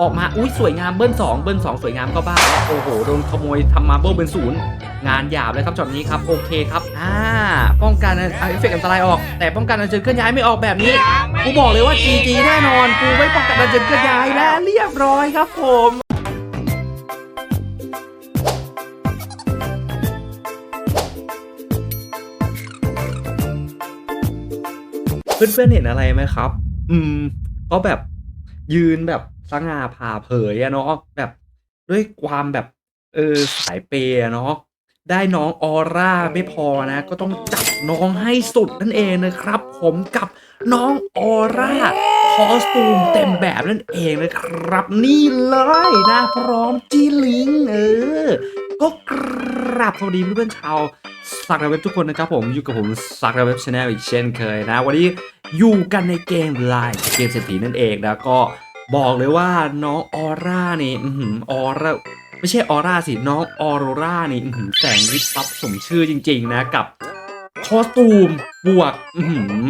ออกมาอุ้ยสวยงามเบิ้ลสองเบิ้ลสองสวยงามก็บ้าแล้วโอ้โหโดนขโมยทำมาเบิ้ลเป็นศูนย์งานหยาบเลยครับช็อตนี้ครับโอเคครับอ่าป้องกันเอาเอฟเฟกต์อันตรายออก แต่ป้องกันอันเชิญเคลื่อนย้ายไม่ออกแบบนี้กูบอกเลยว่า GG แน่นอนกูไม่ป้องกันอันเชิญเคลื่อนย้ายและเรียบร้อยครับผมเพื่อนๆเห็นอะไรไหมครับ อืมก็แบบยืนแบบ สง่าผ่าเผยอะเนาะแบบด้วยความแบบ เออสายเปย์อะเนาะได้น้องออร่าไม่พอนะ ก็ต้องจับน้องให้สุดนั่นเองนะครับ ผมกับน้องออร่าคอสตูมเต็มแบบนั่นเองนะครับ นี่เลยนะพร้อมจีลิงเออ ก็กราบสวัสดีเพื่อนๆชาวสักระเว็บทุกคนนะครับผมอยู่กับผมสักระเว็บชาแนลอีกเช่นเคยนะ วันนี้อยู่กันในเกมไลน์เกมเศรษฐีนั่นเองนะก็ บอกเลยว่าน้องออร่านี่อื้ออร่าไม่ใช่ออร่าสิน้องออโรร่านี่แสงวิบวับสมชื่อจริง ๆ นะกับคอสตูมบวก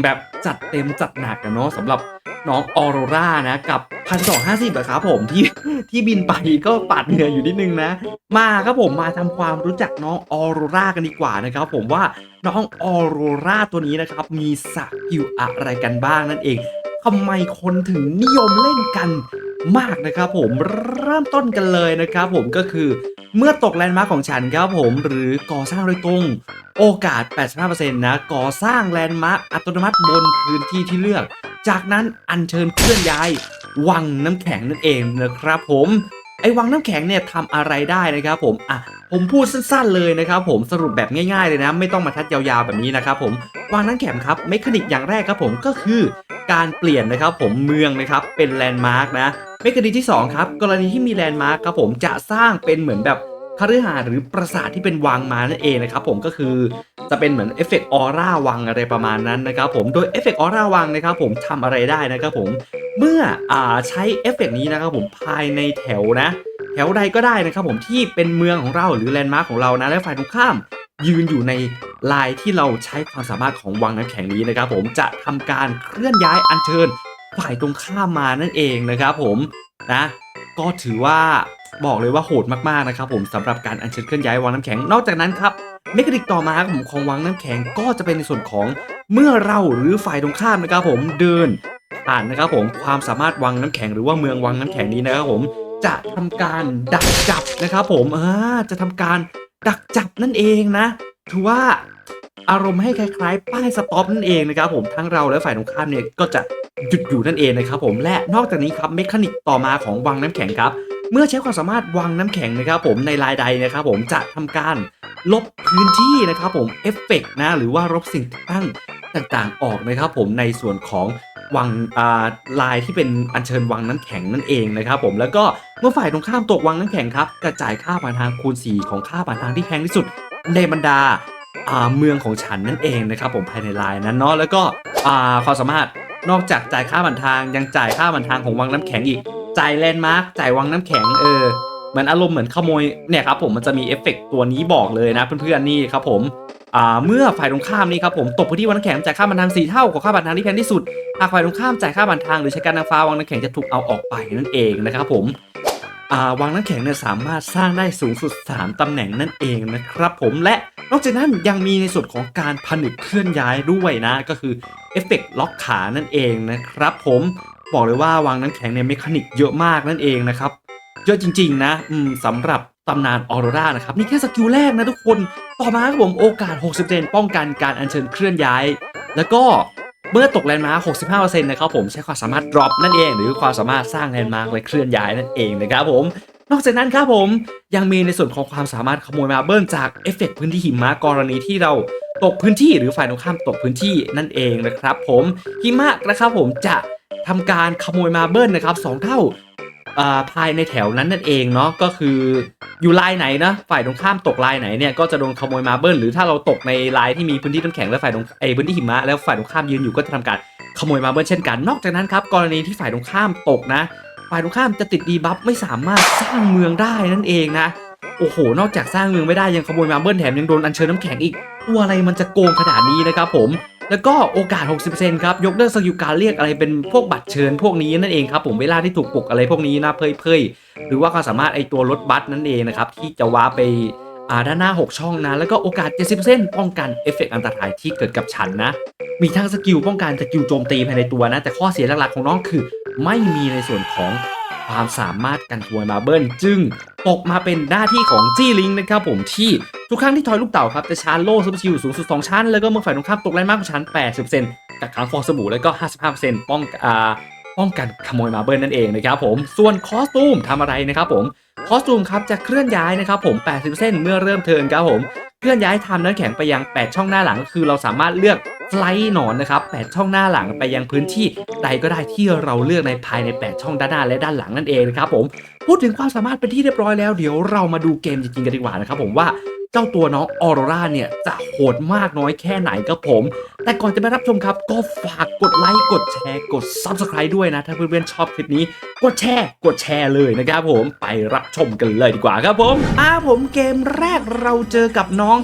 แบบจัดเต็มจัดหนักอะเนาะสำหรับน้องออโรร่านะกับพันสองห้าสิบอะครับผมที่ที่บินไปก็ปาดเหงื่ออยู่นิดนึงนะ มาครับผมมาทำความรู้จักน้องออโรร่ากันดีกว่านะครับ ผมว่าน้องออโรร่าตัวนี้นะครับ มีสกิลอะไรกันบ้างนั่นเอง ทำไมคนถึงนิยมเล่นกันมากนะครับผมเริ่มต้นกันเลยนะครับผมก็คือเมื่อตกแลนด์มาร์คของฉันครับผมหรือก่อสร้างโดยตรงโอกาส 85%นะก่อสร้างแลนด์มาร์คอัตโนมัติบนพื้นที่ที่เลือก จากนั้นอัญเชิญเคลื่อนย้าย วังน้ำแข็งนั่นเองนะครับผมไอ้วังน้ำแข็งเนี่ยทำอะไรได้นะครับผม อะ ผมพูดสั้นๆเลยนะครับผมสรุปแบบง่ายๆเลยนะ ไม่ต้องมาทัดยาวๆแบบนี้นะครับผม วังน้ำแข็งครับเมคานิกอย่างแรกครับผมก็คือ การเปลี่ยนนะครับผมเมืองนะครับเป็นแลนด์มาร์กนะเมคานิกที่สองครับ กรณีที่มีแลนด์มาร์กครับผมจะสร้างเป็นเหมือนแบบคฤหาสน์หรือปราสาทที่เป็นวังมานั่นเองนะครับผมก็คือจะเป็นเหมือนเอฟเฟกต์ออร่าวังอะไรประมาณนั้นนะครับผมโดยเอฟเฟกต์ออร่าวังนะครับผมทำอะไรได้นะครับผมเมื่ออ่าใช้เอฟเฟกต์นี้นะครับผมภายในแถวนะ แถวใดก็ได้นะครับผมที่เป็นเมืองของเราหรือแลนด์มาร์คของเรานะและฝ่ายตรงข้าม ยืนอยู่ในลายที่เราใช้ความสามารถของวังน้ำแข็งนี้นะครับ ผมจะทำการเคลื่อนย้ายอัญเชิญฝ่ายตรงข้ามมานั่นเองนะครับ ผมนะก็ถือว่าบอกเลยว่าโหดมากๆนะครับ ผมสำหรับการอัญเชิญเคลื่อนย้ายวังน้ำแข็งนอกจากนั้นครับเมคานิกต่อมาครับผมของวังน้ำแข็งก็จะเป็นในส่วนของเมื่อเราหรือฝ่ายตรงข้ามนะครับ ผมเดินผ่านนะครับ ผมความสามารถวังน้ำแข็งหรือว่าเมืองวังน้ำแข็งนี้นะครับ ผมจะทำการดักจับนะครับ ผมอ่าจะทำการ ดักจับนั่นเองนะ ถือว่าอารมณ์ให้คล้ายๆ ป้ายสต็อปนั่นเองนะครับผมทั้งเราและฝ่ายตรงข้ามเนี่ยก็จะหยุดอยู่นั่นเองนะครับผมและนอกจากนี้ครับเมคานิกต่อมาของวังน้ำแข็งครับ เมื่อใช้ความสามารถวังน้ำแข็งนะครับผมในลายใดนะครับผมจะทำการลบพื้นที่นะครับผมเอฟเฟกต์นะหรือว่าลบสิ่งตั้งต่างๆออกนะครับผมในส่วนของวังลายที่เป็นอัญเชิญวังน้ำแข็งนั่นเองนะครับผมแล้วก็เมื่อฝ่ายตรงข้ามตกวังน้ำแข็งครับกระจายค่าผ่านทางคูณ 4 ของค่าผ่านทางที่แพงที่สุดในบรรดาเมืองของฉันนั่นเองนะครับผมภายในลายนั้นเนาะแล้วก็ความสามารถนอกจากจ่ายค่าผ่านทางยังจ่ายค่าผ่านทางของวังน้ำแข็งอีก จ่ายแลนด์มาร์กจ่ายวังน้ำแข็งเออเหมือนอารมณ์เหมือนขโมยเนี่ยครับผมมันจะมีเอฟเฟกต์ตัวนี้บอกเลยนะเพื่อนๆนี่ครับผมอ่าเมื่อฝ่ายตรงข้ามนี่ครับผมตกพื้นที่วังน้ำแข็งจ่ายค่าบันทางสี่เท่าของค่าบันทางที่แพงที่สุดหากฝ่ายตรงข้ามจ่ายค่าบันทางหรือใช้การนางฟ้าวังน้ำแข็งจะถูกเอาออกไปนั่นเองนะครับผมอ่าวังน้ำแข็งเนี่ยสามารถสร้างได้สูงสุด 3ตำแหน่งนั่นเองนะครับผมและนอกจากนั้นยังมีในส่วนของการผนึกเคลื่อนย้ายด้วยนะ ก็คือเอฟเฟกต์ล็อกขานั่นเองนะครับผม บอกเลยว่าวังน้ำแข็งเนี่ยเมคานิกเยอะมากนั่นเองนะครับเยอะจริง ๆ นะอืมสำหรับตำนานออโรรานะครับนี่แค่สกิลแรกนะทุกคนต่อมาครับผมโอกาส 60%ป้องกันการอัญเชิญเคลื่อนย้าย แล้วก็เมื่อตกแลนด์มาร์ค65%นะครับผมใช้ความสามารถ drop นั่นเอง หรือความสามารถสร้างแลนด์มาร์คและเคลื่อนย้ายนั่นเองนะครับผม นอกจากนั้นครับผมยังมีในส่วนของความสามารถขโมยมาเบิลจากเอฟเฟกต์พื้นที่หิมะกรณีที่เราตกพื้นที่หรือฝ่ายตรงข้ามตกพื้นที่นั่นเองนะครับผมหิมะนะครับผมจะ ทำการขโมยมาเบิลนะครับสองเท่าอ่าภายในแถวนั้นนั่นเองเนาะก็คืออยู่ลายไหนนะฝ่ายตรงข้ามตกลายไหนเนี่ยก็จะโดนขโมยมาเบิลหรือถ้าเราตกในลายที่มีพื้นที่น้ำแข็งและฝ่ายตรงไอ้พื้นที่หิมะแล้วฝ่ายตรงข้ามยืนอยู่ก็จะทำการขโมยมาเบิลเช่นกัน นอกจากนั้นครับกรณีที่ฝ่ายตรงข้ามตกนะ ฝ่ายตรงข้ามจะติดดีบัฟไม่สามารถสร้างเมืองได้นั่นเองนะโอ้โห นอกจากสร้างเมืองไม่ได้ยังขโมยมาเบิลแถมยังโดนอัญเชิญน้ำแข็งอีกตัวอะไรมันจะโกงขนาดนี้นะครับผม แล้วก็โอกาส 60%ครับยกเลิกสกิลการเรียกอะไรเป็นพวกบัตรเชิญพวกนี้นั่นเองครับผมเวลาที่ถูกปลุกอะไรพวกนี้นะเพยเพยหรือว่าความสามารถไอตัวรถบัสนั่นเองนะครับที่จะว้าไปอ่าด้านหน้า 6 ช่องนะ แล้วก็โอกาส 70%ป้องกันเอฟเฟกต์อันตรายที่เกิดกับฉันนะ มีทั้งสกิลป้องกันสกิลโจมตีภายในตัวนะ แต่ข้อเสียหลักๆของน้องคือ ไม่มีในส่วนของความสามารถกันขโมยมาเบิลจึงตกมาเป็นหน้าที่ของจี้ลิงนะครับผมที่ ทุกครั้งที่ทอยลูกเต่าครับจะชาร์จโล่ซุปเปอร์ชิลสูงสุด 2 ชั้น แล้วก็เมื่อฝ่ายตรงข้ามตกแรงมากกว่าชั้น 80%กักขังฟองสบู่แล้วก็ 55%ป้องอ่าป้องกันขโมยมาเบิลนั่นเองนะครับผมส่วนคอสตูมทำอะไรนะครับผมคอสตูมครับจะเคลื่อนย้ายนะครับผม 80%เมื่อเริ่มเทิร์นครับผมเคลื่อนย้ายทม์น้ำแข็งไปยัง 8 ช่องหน้าหลังก็คือเราสามารถเลือกไฟล์หนอนนะครับ 8 ช่องหน้าหลังไปยังพื้นที่ใดก็ได้ที่เราเลือกในภายใน 8 ช่องด้านหน้าและด้านหลังนั่นเองนะครับผมพูดถึงความสามารถเป็นที่เรียบร้อยแล้วเดี๋ยวเรามาดูเกมจริงๆกันดีกว่านะครับผมว่า เจ้าตัวน้องออโรราเนี่ยจะโหดมากน้อยแค่ไหนครับผม แต่ก่อนจะไปรับชมครับ ก็ฝากกดไลค์กดแชร์กด Subscribe ด้วยนะ ถ้าเพื่อนๆชอบคลิปนี้ กดแชร์กดแชร์เลยนะครับผมไปรับชมกันเลยดีกว่าครับผมอ่าผมเกมแรกเราเจอกับน้อง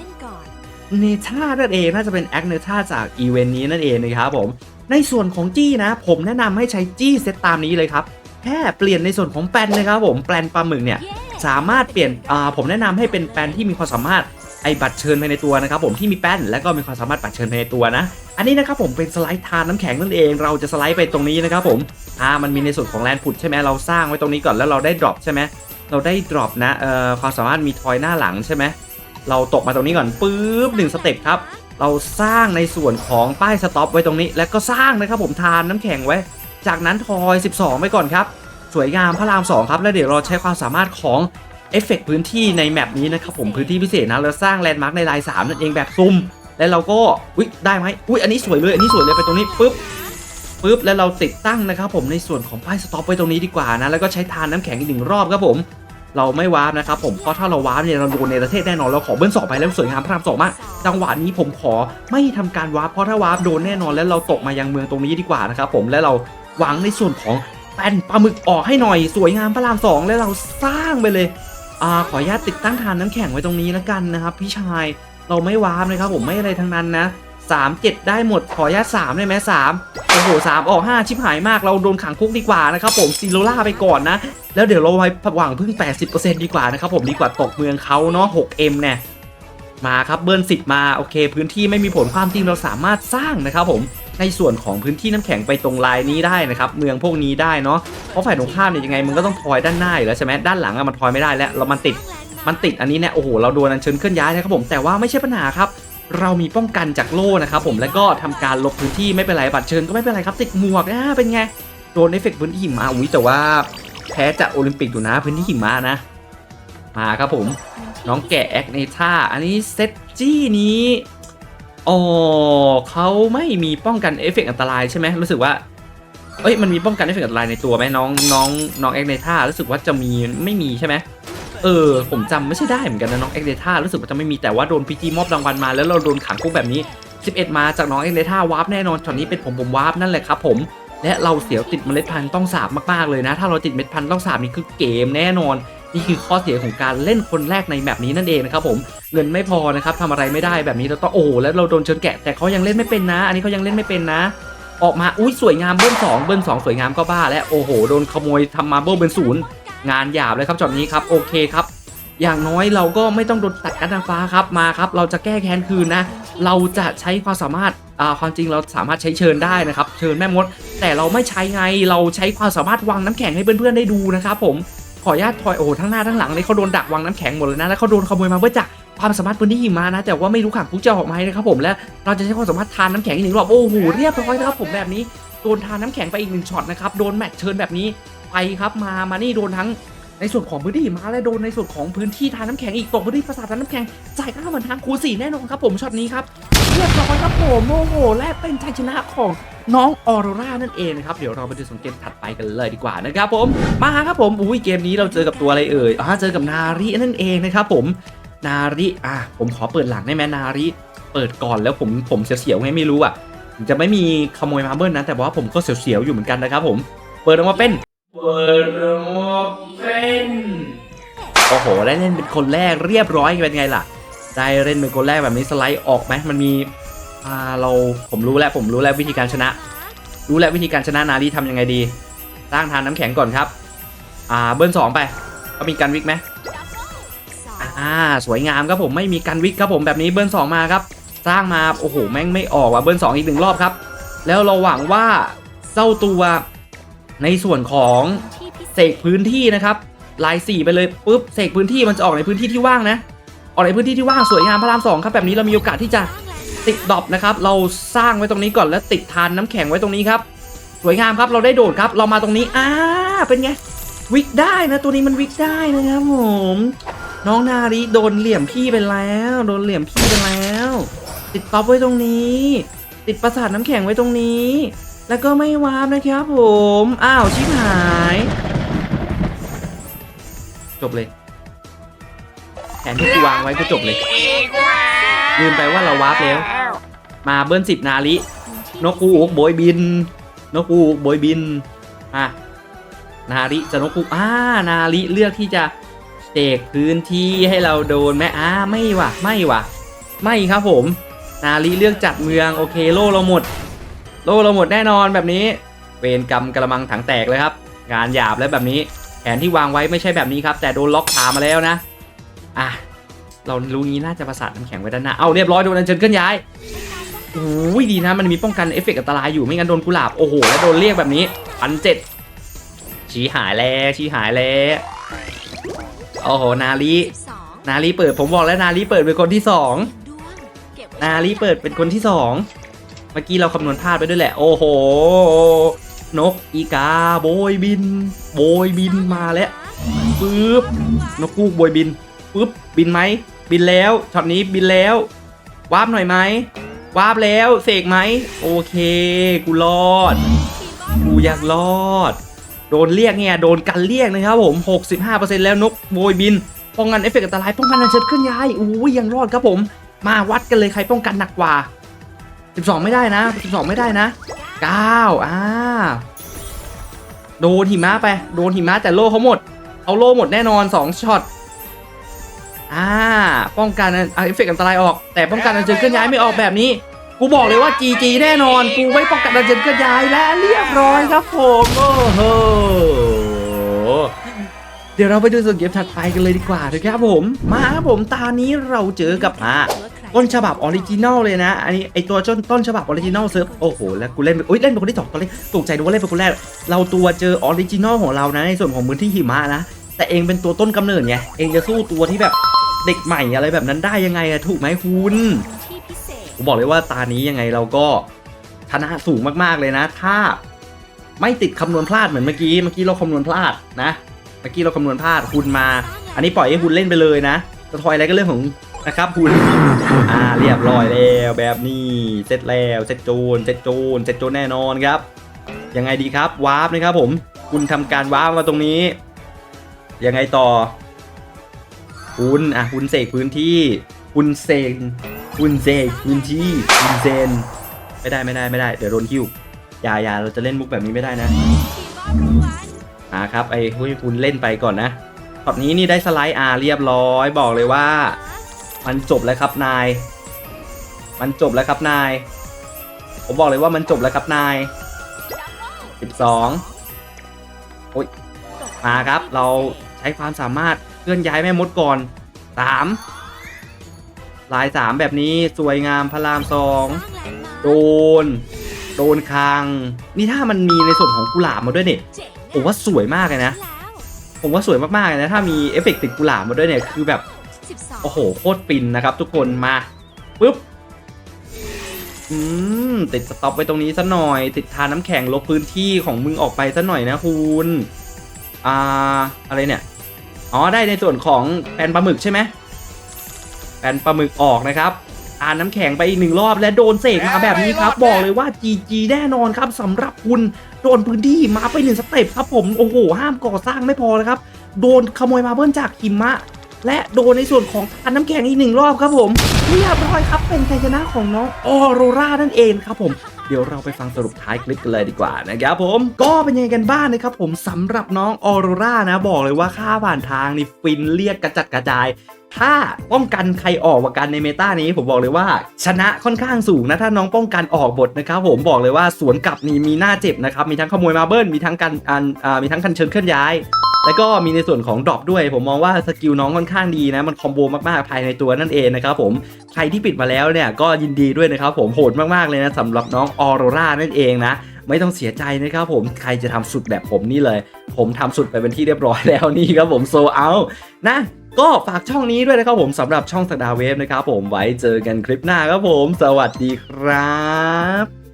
เนธานั่นเองน่าจะเป็นแอคเนธาจากอีเวนต์นี้นั่นเองนะครับผม ในส่วนของจี้นะ ผมแนะนำให้ใช้จี้เซตตามนี้เลยครับแค่เปลี่ยนในส่วนของแปลนนะครับผมแปลนปลาหมึกเนี่ย สามารถเปลี่ยนผมแนะนำให้เป็นแปลนที่มีความสามารถไอบัตรเชิญภายในตัวนะครับผมที่มีแป้นแล้วก็มีความสามารถบัตรเชิญภายในตัวนะ อันนี้นะครับผมเป็นสไลด์ทานน้ำแข็งนั่นเองเราจะสไลด์ไปตรงนี้นะครับผมอ่ามันมีในส่วนของแลนด์พุดใช่ไหมเราสร้างไว้ตรงนี้ก่อนแล้วเราได้ดรอปใช่ไหมเราได้ดรอปนะเอ่อความสามารถมีทอยหน้าหลังใช่ไหมเราตกมาตรงนี้ก่อนปุ๊บหนึ่งสเต็ปครับเราสร้างในส่วนของป้ายสต็อปไว้ตรงนี้ แล้วก็สร้างนะครับผมทานน้ำแข็งไว้ จากนั้นทอย 12 ไปก่อนครับ สวยงามพระราม2ครับ แล้วเดี๋ยวเราใช้ความสามารถของเอฟเฟกต์พื้นที่ในแมปนี้นะครับผมพื้นที่พิเศษนะเราสร้างแลนด์มาร์กในลาย3นั่นเองแบบซุ่มแล้วเราก็อุ้ยได้ไหมอุ้ยอันนี้สวยเลยอันนี้สวยเลยไปตรงนี้ปุ๊บปุ๊บแล้วเราติดตั้งนะครับผมในส่วนของป้ายสต็อปไว้ตรงนี้ดีกว่านะแล้วก็ใช้ทานน้ำแข็งอีกหนึ่งรอบครับผมเราไม่วาร์ปนะครับผมเพราะถ้าเราวาร์ปเนี่ยเราโดนในประเทศแน่นอนเราขอเบิ้ลสองไปแล้วสวยงามพระรามสองมากจังหวะนี้ผมขอไม่ทำการวาร์ปเพราะถ้าวาร์ปโดนแน่นอนแล้วเราตกมายังเมืองตรงนี้ดีกว่านะครับผมและเราหวังในส่วนของ แป้นปลาหมึกออกให้หน่อยสวยงามพระรามสองแล้วเราสร้างไปเลยอ่าขออนุญาตติดตั้งทานน้ำแข็งไว้ตรงนี้แล้วกันนะครับ พี่ชายเราไม่วาร์ปนะครับผมไม่อะไรทั้งนั้นนะสามเจ็ดได้หมดขออนุญาตสามได้ไหมสามโอ้โหสามออกห้าชิบหายมากเราโดนขังคุกดีกว่านะครับผมซีโรล่าไปก่อนนะ แล้วเดี๋ยวเราไว้หวังพึ่ง 80%ดีกว่านะครับผมดีกว่าตกเมืองเขาเนาะ 6M เนี่ยมาครับเบิร์น10มาโอเค พื้นที่ไม่มีผลความจริงเราสามารถสร้างนะครับผม ในส่วนของพื้นที่น้ำแข็งไปตรงลายนี้ได้นะครับเมืองพวกนี้ได้เนาะเพราะฝ่ายตรงข้ามเนี่ยยังไงมันก็ต้องทอยด้านหน้าอยู่แล้วใช่ไหมด้านหลังอะมันทอยไม่ได้แล้วเรามันติดมันติดอันนี้เนี่ยโอ้โหเราโดนอันเชิญเคลื่อนย้ายนะครับผมแต่ว่าไม่ใช่ปัญหาครับเรามีป้องกันจากโล่นะครับผมแล้วก็ทำการลบพื้นที่ไม่เป็นไรบัตรเชิญก็ไม่เป็นไรครับติดหมวกนะเป็นไงโดนเอฟเฟกต์พื้นที่หิมะอุ้ยแต่ว่าแพ้จากโอลิมปิกอยู่นะพื้นที่หิมะนะมาครับผมน้องแกะแอคเนท่าอันนี้เซตจี้นี้ อ๋อเขาไม่มีป้องกันเอฟเฟกต์อันตรายใช่ไหมรู้สึกว่าเอ้ยมันมีป้องกันเอฟเฟกต์อันตรายในตัวไหมน้องน้องน้องแอคเนท่ารู้สึกว่าจะมีไม่มีใช่ไหมเออผมจำไม่ใช่ได้เหมือนกันนะน้องแอคเนท่ารู้สึกว่าจะไม่มีแต่ว่าโดนพีจีมอบรางวัลมาแล้วเราโดนขังคุกแบบนี้ 11 มาจากน้องแอคเนท่าวาร์ปแน่นอนช็อตนี้เป็นผมผมวาร์ปนั่นแหละครับผมและเราเสียวติดเมล็ดพันธุ์ต้องสาบมากๆเลยนะ ถ้าเราติดเม็ดพันธุ์ต้องสาบนี่คือเกมแน่นอน นี่คือข้อเสียของการเล่นคนแรกในแมปนี้นั่นเองนะครับผมเงินไม่พอนะครับทำอะไรไม่ได้แบบนี้เราต้องโอ้โหแล้วเราโดนเชิญแกะแต่เขายังเล่นไม่เป็นนะ อันนี้เขายังเล่นไม่เป็นนะ ออกมาอุ้ยสวยงามเบิ้ลสองเบิ้ลสองสวยงามก็บ้า และโอ้โหโดนขโมยทำมาเบิ้ลเป็นศูนย์งานหยาบเลยครับจอดนี้ครับโอเคครับอย่างน้อยเราก็ไม่ต้องโดนตัดกันทางฟ้าครับมาครับ เราจะแก้แค้นคืนนะ เราจะใช้ความสามารถอ่าความจริงเราสามารถใช้เชิญได้นะครับ เชิญแม่มด แต่เราไม่ใช้ไงเราใช้ความสามารถวางน้ำแข็งให้เพื่อนๆได้ดูนะครับผม ขออนุญาตถอยโอ้โหทั้งหน้าทั้งหลังเลยเขาโดนดักวางน้ำแข็งหมดเลยนะแล้วเขาโดนขโมยมาเพื่อจากความสามารถพื้นที่หิมะนะ แต่ว่าไม่รู้ขังคุกจะออกมาไหมนะครับผมและเราจะใช้ความสามารถทานน้ำแข็งอีกหนึ่งรอบโอ้โหเรียบร้อยนะครับผมแบบนี้โดนทานน้ำแข็งไปอีกหนึ่งช็อตนะครับโดนแมตช์เชิญแบบนี้ไปครับมามานี่โดนทั้งในส่วนของพื้นที่หิมะและโดนในส่วนของพื้นที่ทานน้ำแข็งอีกตกพื้นที่ปราสาททานน้ำแข็งจ่ายค่าเหมือนทางคูสี่แน่นอนครับผมช็อตนี้ครับเรียบร้อยครับผมโอ้โหและเป็นชัยชนะของ น้องออโรรานั่นเองนะครับ เดี๋ยวเราไปดูส่วนเกมถัดไปกันเลยดีกว่านะครับผม มาครับผมอุ้ยเกมนี้เราเจอกับตัวอะไรเอ่ย อ่า เจอกับนารินั่นเองนะครับผม นาริ อะ ผมขอเปิดหลังได้ไหมนาริ เปิดก่อนแล้วผมผมเสียวๆไงไม่รู้อะ จะไม่มีขโมยมาเบิลนะ แต่ว่าผมก็เสียวๆอยู่เหมือนกันนะครับผม เปิดออกมาเป็น เปิดออกมาเป็นโอ้โห ได้เล่นเป็นคนแรกเรียบร้อยเป็นไงล่ะ ได้เล่นเป็นคนแรกแบบนี้สไลด์ออกไหมมันมีอ่าเราผมรู้แล้วผมรู้แล้ววิธีการชนะ รู้แล้ววิธีการชนะนารีทำยังไงดีสร้างทานน้ำแข็งก่อนครับ อ่าเบิ้ลสองไปก็มีการวิกไหมอ่าสวยงามครับผมไม่มีการวิกครับผมแบบนี้เบิ้ลสองมาครับ สร้างมาโอ้โหแม่งไม่ออกว่ะเบิ้ลสองอีกหนึ่งรอบครับ แล้วเราหวังว่าเจ้าตัวในส่วนของเสกพื้นที่นะครับลายสี่ไปเลยปุ๊บเสกพื้นที่มันจะออกในพื้นที่ที่ว่างนะออกในพื้นที่ที่ว่างสวยงามพระรามสองครับแบบนี้เรามีโอกาสที่จะ ติดดอปนะครับ เราสร้างไว้ตรงนี้ก่อนแล้วติดทานน้ำแข็งไว้ตรงนี้ครับ สวยงามครับ เราได้โดดครับ เรามาตรงนี้อ่าเป็นไง วิกได้นะ ตัวนี้มันวิกได้นะครับผม น้องนาริโดนเหลี่ยมพี่ไปแล้ว โดนเหลี่ยมพี่ไปแล้ว ติดท็อปไว้ตรงนี้ ติดประสาทน้ำแข็งไว้ตรงนี้ แล้วก็ไม่วาร์ปนะครับผม อ้าวชิบหาย จบเลยแผนที่กูวางไว้ก็จบเลย ลืมไปว่าเราวาร์ปแล้ว มาเบิ้ลสิบนาลินกกูอุกโบยบิน นกกูอุกโบยบินอะนาริจะนกกูอ่านาริเลือกที่จะเสกพื้นที่ให้เราโดนไหมอ่าไม่ว่ะไม่ว่ะ ไม่ครับผม นาริเลือกจัดเมืองโอเคโล่เราหมด โล่เราหมดแน่นอนแบบนี้ เวรกรรมกระมังถังแตกเลยครับ งานหยาบแล้วแบบนี้แผนที่วางไว้ไม่ใช่แบบนี้ครับ แต่โดนล็อกขามาแล้วนะอะเรารู้งี้น่าจะประสาทน้ำแข็งไว้ด้านหน้า เอาเรียบร้อยโดนอัญเชิญเคลื่อนย้าย โอ้ยดีนะมันมีป้องกันเอฟเฟกต์อันตรายอยู่ไม่งั้นโดนกุหลาบโอ้โหแล้วโดนเรียกแบบนี้พันเจ็ดชี้หายแล้วชี้หายแล้วโอ้โหนาลีนาลีเปิดผมบอกแล้วนาลีเปิดเป็นคนที่สองนาลีเปิดเป็นคนที่สองเมื่อกี้เราคำนวณพลาดไปด้วยแหละ โอ้โห นกอีกาโบยบิน โบยบินมาแล้วปึ๊บนกกู้โบยบินปึ๊บบินไหมบินแล้วช็อตนี้บินแล้ววาร์ปหน่อยไหม วาร์ปแล้วเสกไหมโอเค กูรอด กูอยากรอด โดนเรียกเนี่ยโดนกันเรียกนะครับผม 65%แล้วนกโบยบินป้องกันเอฟเฟกต์อันตรายป้องกันอันเชิญเคลื่อนย้ายอู้ยยังรอดครับผม มาวัดกันเลยใครป้องกันหนักกว่า 12 ไม่ได้นะ 12 ไม่ได้นะ 9 อ่า โดนหิมะไป โดนหิมะแต่โล่เขาหมด เอาโล่หมดแน่นอน 2ช็อต อ่า ป้องกันเอฟเฟกต์อันตรายออก แต่ป้องกันอันเชิญเคลื่อนย้ายไม่ออกแบบนี้ กูบอกเลยว่า GG แน่นอน กูไม่ป้องกันอันเชิญเคลื่อนย้ายและเรียบร้อยครับผมโอ้โหเดี๋ยวเราไปดูส่วนเกมถัดไปกันเลยดีกว่าเถอะครับผม มาครับผมตานี้เราเจอกับอ่าต้นฉบับออริจินอลเลยนะ อันนี้ไอตัวต้นต้นฉบับออริจินอลเซิร์ฟโอ้โห แล้วกูเล่นเป็นอุ้ยเล่นเป็นคนที่สองตอนแรกตกใจดูว่าเล่นเป็นคนแรก เราตัวเจอออริจินอลของเรานะในส่วนของพื้นที่หิมะนะ แต่เองเป็นตัวต้นกำเนิดไง เองจะสู้ตัวที่แบบ เด็กใหม่อะไรแบบนั้นได้ยังไงอะถูกไหมคุณผมบอกเลยว่าตานี้ยังไงเราก็ชนะสูงมากๆเลยนะ ถ้าไม่ติดคำนวณพลาดเหมือนเมื่อกี้เมื่อกี้เราคำนวณพลาดนะ เมื่อกี้เราคำนวณพลาดคุณมา อันนี้ปล่อยให้คุณเล่นไปเลยนะจะทอยอะไรก็เรื่องของนะครับคุณอ่าเรียบร้อยแล้วแบบนี้เสร็จแล้วเสร็จโจนเสร็จโจนเสร็จโจนแน่นอนครับยังไงดีครับวาร์ปนะครับผม คุณทำการวาร์ปมาตรงนี้ ยังไงต่อ คุณอะคุณเสกพื้นที่ คุณเสกคุณเสกพื้นที่คุณเซนไม่ได้ไม่ได้ไม่ได้เดี๋ยวโดนคิวอย่าอย่าเราจะเล่นมุกแบบนี้ไม่ได้นะอ่าครับไอ้คุณเล่นไปก่อนนะตอนนี้นี่ได้สไลด์อาเรียบร้อยบอกเลยว่า มันจบแล้วครับนาย มันจบแล้วครับนาย ผมบอกเลยว่ามันจบแล้วครับนาย 12โอ้ยมาครับเราใช้ความสามารถ เคลื่อนย้ายแม่มดก่อน3ลาย3แบบนี้สวยงามพระรามสองโดน โดนคาง นี่ถ้ามันมีในส่วนของกุหลาบมาด้วยเนี่ยผมว่าสวยมากเลยนะ ผมว่าสวยมากๆเลยนะ ถ้ามีเอฟเฟกต์ติดกุหลาบมาด้วยเนี่ยคือแบบโอ้โหโคตรฟินนะครับ ทุกคนมาปุ๊บอืมติดสต็อปไว้ตรงนี้ซะหน่อย ติดทานน้ำแข็งลบพื้นที่ของมึงออกไปซะหน่อยนะคุณอ่าอะไรเนี่ย อ๋อได้ในส่วนของแผ่นปลาหมึกใช่ไหมแผ่นปลาหมึกออกนะครับทานน้ำแข็งไปอีกหนึ่งรอบและโดนเสกมาแบบนี้ครับ บอกเลยว่า GG แน่นอนครับสำหรับคุณโดนพื้นที่มาไปหนึ่งสเต็ปครับผมโอ้โหห้ามก่อสร้างไม่พอนะครับ โดนขโมยมาเบิ้ลจากหิมะ และโดนในส่วนของทานน้ำแข็งอีกหนึ่งรอบครับผมเรียบร้อยครับเป็นชัยชนะของน้องออโรรานั่นเองครับผม เดี๋ยวเราไปฟังสรุปท้ายคลิปกันเลยดีกว่านะครับผมก็เป็นยังไงกันบ้างนะครับผมสำหรับน้องออโรรานะบอกเลยว่าค่าผ่านทางนี่ฟินเรียกกระจัดกระจาย ถ้าป้องกันใครออกกว่ากันในเมตานี้ ผมบอกเลยว่า ชนะค่อนข้างสูงนะถ้าน้องป้องกันออกบทนะครับผมบอกเลยว่าสวนกลับนี่มีหน้าเจ็บนะครับมีทั้งขโมยมาเบิลมีทั้งการอันอ่ามีทั้งคันเชิญเคลื่อนย้าย แล้วก็มีในส่วนของดรอปด้วย ผมมองว่าสกิลน้องค่อนข้างดีนะ มันคอมโบมากๆภายในตัวนั่นเองนะครับผมใครที่ปิดมาแล้วเนี่ยก็ยินดีด้วยนะครับผมโหดมากๆเลยนะสำหรับน้องออโรรานั่นเองนะไม่ต้องเสียใจนะครับผมใครจะทำสุดแบบผมนี่เลย ผมทำสุดไปเป็นที่เรียบร้อยแล้วนี่ครับผมโซเอานะก็ฝากช่องนี้ด้วยนะครับผมสำหรับช่องสตาร์เวฟนะครับผมไว้เจอกันคลิปหน้าครับผม สวัสดีครับ